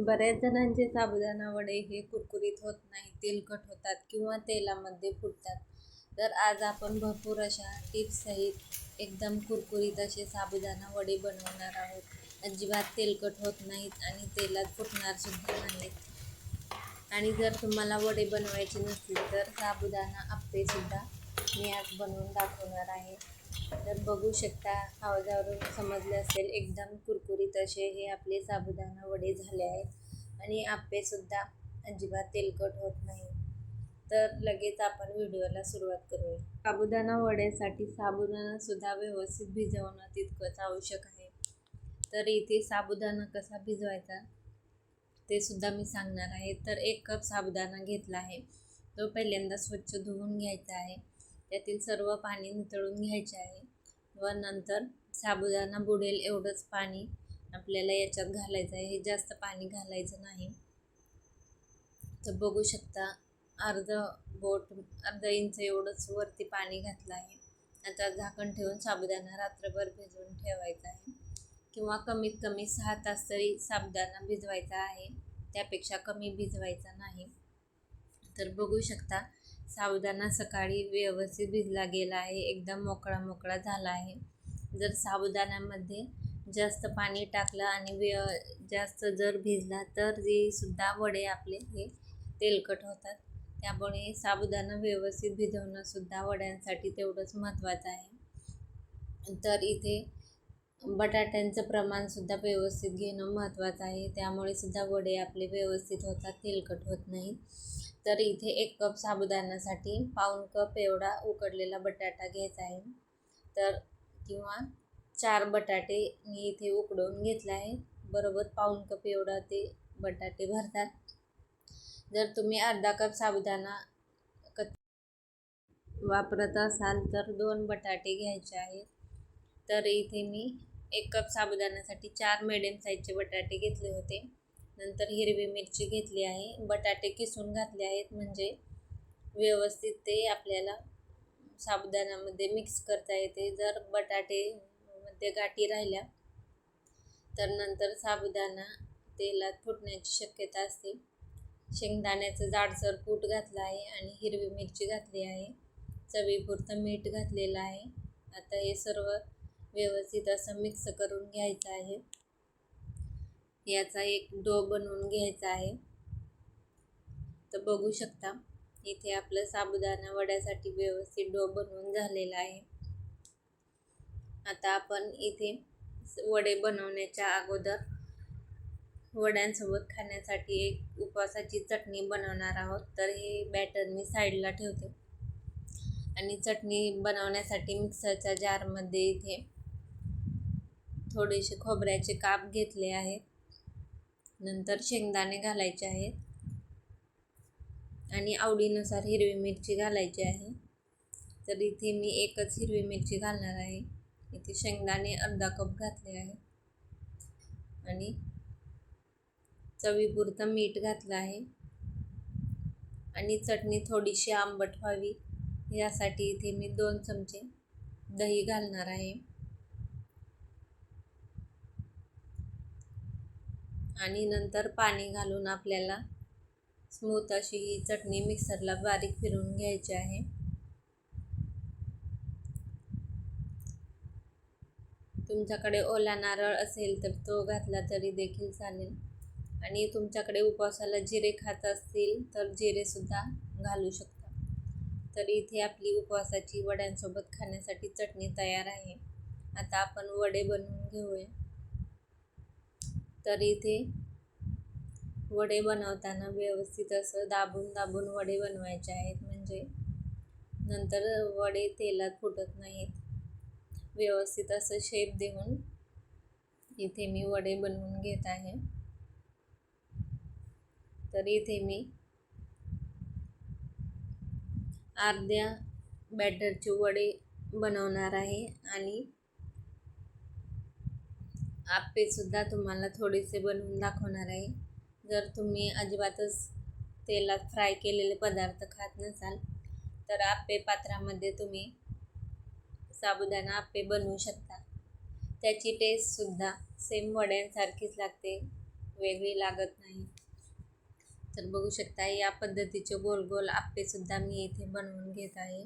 बऱ्याच जणांचे साबुदाणा वडे हे कुरकुरीत होत नाही तेलकट होतात किंवा तेलामध्ये फुटतात. तर आज आपण भरपूर अशा टिप्ससहित एकदम कुरकुरीत असे साबुदाणा वडे बनवणार आहोत. अजिबात तेलकट होत नाहीत आणि तेलात फुटणार सुद्धा नाहीत. आणि जर तुम्हाला वडे बनवायचे नसतील तर साबुदाणा आप्पेसुद्धा मी आज बनवून दाखवणार आहे. तर बघू शकता आवाजावरून समजले असेल एकदम कुरकुरीत असे हे आपले साबुदाणा वडे झाले आहेत. आणि आप्पेसुद्धा अजिबात तेलकट होत नाही. तर लगेच आपण व्हिडिओला सुरुवात करूया. साबुदाणा वड्यासाठी साबुदाणासुद्धा व्यवस्थित भिजवणं तितकंच आवश्यक आहे. तर इथे साबुदाणा कसा भिजवायचा ते सुद्धा मी सांगणार आहे. तर एक कप साबुदाणा घेतला आहे. तो पहिल्यांदा स्वच्छ धुवून घ्यायचा आहे. त्यातील सर्व पाणी नितळून घ्यायचे आहे. व नंतर साबुदाणा बुडेल एवढंच पाणी आपल्याला याच्यात घालायचं आहे. हे जास्त पाणी घालायचं नाही. तर बघू शकता अर्ध बोट अर्धा इंच एवढंच वरती पाणी घातलं आहे. आता झाकण ठेवून साबुदाणा रात्रभर भिजवून ठेवायचा आहे. किंवा कमीत कमी सहा तास तरी साबुदाणा भिजवायचा आहे. त्यापेक्षा कमी भिजवायचा नाही. तर बघू शकता साबुदाणा सकाळी व्यवस्थित भिजला गेला आहे. एकदम मोकळा मोकळा झाला आहे. जर साबुदाण्यामध्ये जास्त पाणी टाकलं आणि व्य जास्त जर भिजला तर सुद्धा वडे आपले हे तेलकट होतात. त्यामुळे साबुदाणा व्यवस्थित भिजवणंसुद्धा वड्यांसाठी तेवढंच महत्त्वाचं आहे. तर इथे बटाट्यांचं प्रमाणसुद्धा व्यवस्थित घेणं महत्त्वाचं आहे. त्यामुळे सुद्धा वडे आपले व्यवस्थित होतात तेलकट होत नाही. तर इथे एक कप साबुदाण्यासाठी पाऊण कप एवढा उकडलेला बटाटा घ्यायचा आहे. तर किंवा चार बटाटे मी इथे उकडून घेतला आहे. बरोबर पाऊण कप एवढा ते बटाटे भरतात. जर तुम्ही अर्धा कप साबुदाणा कच वापरत असाल तर दोन बटाटे घ्यायचे आहेत. तर इथे मी एक कप साबुदाण्यासाठी चार मिडियम साईजचे बटाटे घेतले होते. नंतर हिरवी मिरची घेतली आहे बटाटे किसून घातले आहेत म्हणजे व्यवस्थित ते आपल्याला साबुदाण्यामध्ये मिक्स करता येते. जर बटाटे मध्ये गाठी राहिल्या तर नंतर साबुदाणा तेलात फुटण्याची शक्यता असते. शेंगदाण्याचं जाडसर कूट घातलं आहे आणि हिरवी मिरची घातली आहे. चवीपुरतं मीठ घातलेलं आहे. आता हे सर्व व्यवस्थित असं मिक्स करून घ्यायचं आहे. याचा एक डो बनवून घ्यायचा आहे. तर बघू शकता इथे आपलं साबुदाणा वड्यासाठी व्यवस्थित डो बनवून झालेला आहे. आता आपण इथे वडे बनवण्याच्या अगोदर वड्यांसोबत खाण्यासाठी एक उपवासाची चटणी बनवणार आहोत. तर हे बॅटर मी साईडला ठेवते. आणि चटणी बनवण्यासाठी मिक्सरच्या जारमध्ये इथे थोडेसे खोबऱ्याचे काप घेतले आहेत. नंतर शेंगदाणे घालायचे आहेत. आणि आवडीनुसार हिरवी मिरची घालायची आहे. तर इथे मी एकच हिरवी मिरची घालणार आहे. इथे शेंगदाणे अर्धा कप घातले आहे आणि चवीपुरतं मीठ घातलं आहे. आणि चटणी थोडीशी आंबट व्हावी. यासाठी इथे मी दोन चमचे दही घालणार आहे. आणि नंतर पाणी घालून आपल्याला स्मूथ अशी ही चटणी मिक्सरला बारीक फिरून घ्यायची आहे. तुमच्याकडे ओला नारळ असेल तर तो घातला तरी देखील चालेल. आणि तुमच्याकडे उपवासाला जिरे खात असतील तर जिरेसुद्धा घालू शकता. तर इथे आपली उपवासाची वड्यांसोबत खाण्यासाठी चटणी तयार आहे. आता आपण वडे बनवून घेऊया. तर इथे वडे बनवताना व्यवस्थित असं दाबून दाबून वडे बनवायचे आहेत. म्हणजे नंतर वडे तेलात फुटत नाहीत. व्यवस्थित असं शेप देऊन इथे मी वडे बनवून घेत आहे. तर इथे मी अर्ध्या बॅटरचे वडे बनवणार आहे आणि आप्पेसुद्धा तुम्हाला थोडेसे बनवून दाखवणार आहे. जर तुम्ही अजिबातच तेलात फ्राय केलेले पदार्थ खात नसाल तर आप्पे पात्रामध्ये तुम्ही साबुदाणा आप्पे बनवू शकता. त्याची टेस्टसुद्धा सेम वड्यांसारखीच लागते वेगळी लागत नाही. तर बघू शकता या पद्धतीचे गोल गोल आप्पेसुद्धा मी इथे बनवून घेत आहे.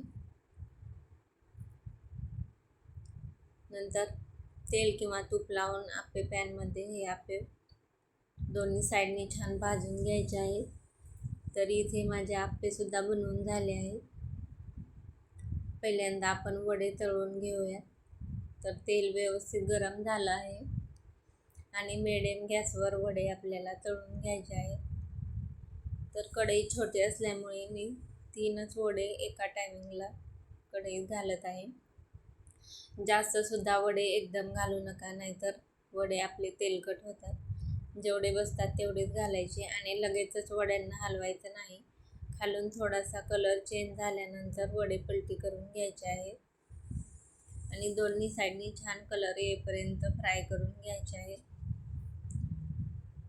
नंतर तेल किंवा तूप लावून आप्पे पॅनमध्ये हे आपे दोन्ही साईडनी छान भाजून घ्यायचे आहेत तर इथे माझे आप्पेसुद्धा बनवून झाले आहेत पहिल्यांदा आपण वडे तळून घेऊया. तर तेल व्यवस्थित गरम झालं आहे. आणि मिडियम गॅसवर वडे आपल्याला तळून घ्यायचे आहेत. तर कढई छोटी असल्यामुळे मी तीनच वडे एका टायमिंगला कढईत घालत आहे. जास्तसुद्धा वडे एकदम घालू नका नाहीतर वडे आपले तेलकट होतात. जेवढे बसतात तेवढेच घालायचे आणि लगेचच वड्यांना हलवायचं नाही. खालून थोडासा कलर चेंज झाल्यानंतर वडे पलटी करून घ्यायचे आहेत. आणि दोन्ही साईडनी छान कलर येईपर्यंत फ्राय करून घ्यायचे आहे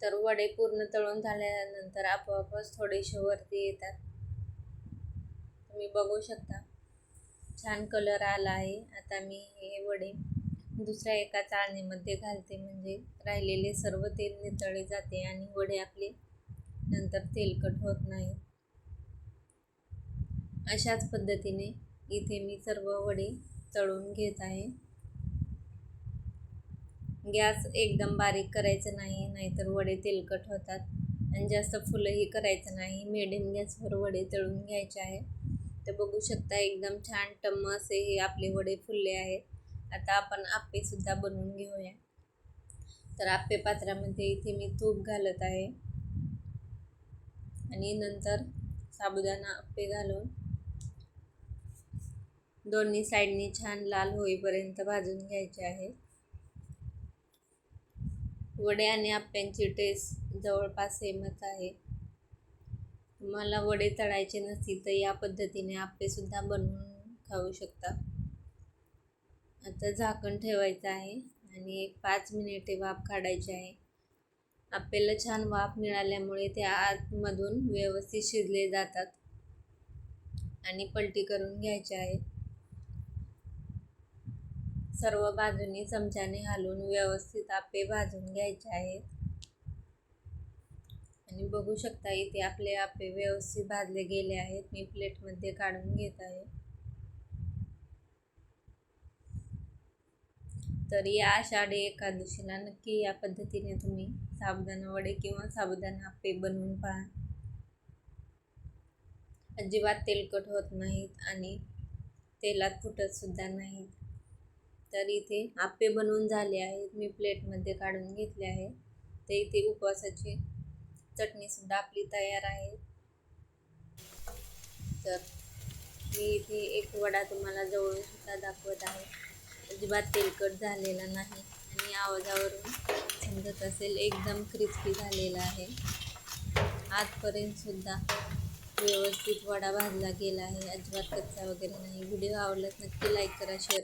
तर वडे पूर्ण तळून झाल्यानंतर आपोआपच थोडेसे वरती येतात. तुम्ही बघू शकता. छान कलर आला आहे. आता मी हे वडे दुसऱ्या एका चाळणीमध्ये घालते. म्हणजे राहिलेले सर्व तेल नितळे जाते आणि वडे आपले नंतर तेलकट होत नाही. अशाच पद्धतीने इथे मी सर्व वडे तळून घेत आहे. गॅस एकदम बारीक करायचं नाही नाहीतर वडे तेलकट होतात. आणि जास्त फुलंही करायचं नाही. मीडियम गॅसवर वडे तळून घ्यायचे आहे तर बघू शकता एकदम छान टम्म असे हे आपले वडे फुलले आहेत. आता आपण आप्पेसुद्धा बनवून घेऊया. तर आप्पे पात्रामध्ये इथे मी तूप घालत आहे. आणि नंतर साबुदाणा आप्पे घालून दोन्ही साईडनी छान लाल होईपर्यंत भाजून घ्यायचे आहे. वडे आणि आप्प्यांची टेस्ट जवळपास सेमच आहे. तुम्हाला वडे तळायचे नसतील तर या पद्धतीने आप्पेसुद्धा बनवून खाऊ शकता. आता झाकण ठेवायचं आहे आणि एक पाच मिनिटे वाफ काढायची आहे. आप्पेला छान वाफ मिळाल्यामुळे ते आतमधून व्यवस्थित शिजले जातात आणि पलटी करून घ्यायचे आहे. सर्व बाजूनी चमच्याने हलवून व्यवस्थित आप्पे भाजून घ्यायचे आहेत. आणि बघू शकता इथे आपले आप्पे व्यवस्थित भाजले गेले आहेत. मी प्लेटमध्ये काढून घेत आहे. तर या आषाढी एकादशीला नक्की या पद्धतीने तुम्ही साबुदाणा वडे किंवा साबुदाणा आप्पे बनवून पहा. अजिबात तेलकट होत नाहीत आणि तेलात फुटत सुद्धा नाहीत. तर इथे आप्पे बनवून झाले आहेत. मी प्लेटमध्ये काढून घेतले आहे. ते इथे उपवासाची चटणीसुद्धा आपली तयार आहे. तर मी इथे एक वडा तुम्हाला जवळून सुद्धा दाखवत आहे. अजिबात तेलकट झालेला नाही आणि आवाजावरून समजत असेल एकदम क्रिस्पी झालेला आहे. आजपर्यंत सुद्धा व्यवस्थित वडा भाजला गेला आहे. अजिबात कच्चा वगैरे नाही. व्हिडिओ आवडल्यास नक्की लाईक करा शेअर